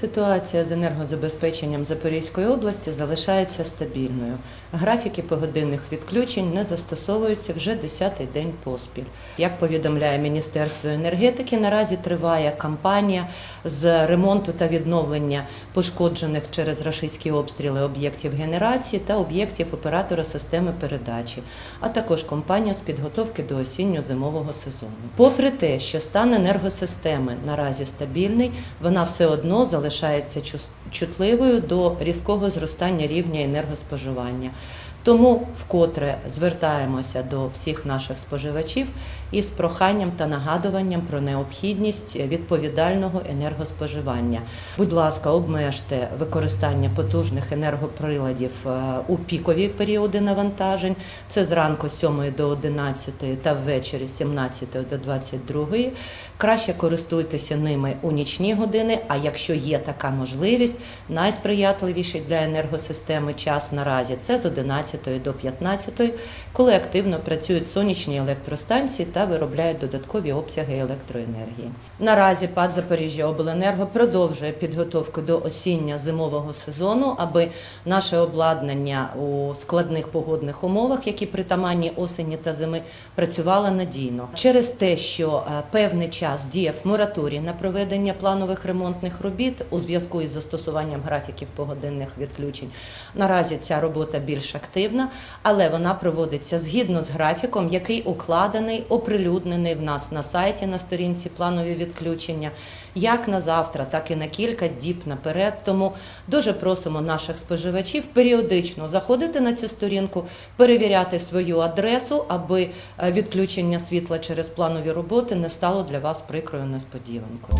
Ситуація з енергозабезпеченням Запорізької області залишається стабільною. Графіки погодинних відключень не застосовуються вже 10-й день поспіль. Як повідомляє Міністерство енергетики, наразі триває кампанія з ремонту та відновлення пошкоджених через рашистські обстріли об'єктів генерації та об'єктів оператора системи передачі, а також кампанія з підготовки до осінньо-зимового сезону. Попри те, що стан енергосистеми наразі стабільний, вона все одно залишається чус- чутливою до різкого зростання рівня енергоспоживання. Тому вкотре звертаємося до всіх наших споживачів із проханням та нагадуванням про необхідність відповідального енергоспоживання. Будь ласка, обмежте використання потужних енергоприладів е, у пікові періоди навантажень. Це зранку з 7 до 11 та ввечері з 17 до 22. Краще користуйтеся ними у нічні години. А якщо є така можливість, найсприятливіший для енергосистеми час наразі це з 11 до 15, коли активно працюють сонячні електростанції та виробляють додаткові обсяги електроенергії. Наразі ПАД Запоріжжя Обленерго продовжує підготовку до осінньо-зимового сезону, аби наше обладнання у складних погодних умовах, які притаманні осені та зими, працювало надійно. Через те, що е, певний час діяв мораторій на проведення планових ремонтних робіт у зв'язку із застосуванням графіків погодинних відключень. Наразі ця робота більш активна, але вона проводиться згідно з графіком, який укладений, оприлюднений в нас на сайті на сторінці планові відключення, як на завтра, так і на кілька діб наперед. Тому дуже просимо наших споживачів періодично заходити на цю сторінку, перевіряти свою адресу, аби е, відключення світла через планові роботи не стало для вас прикрою несподіванкою.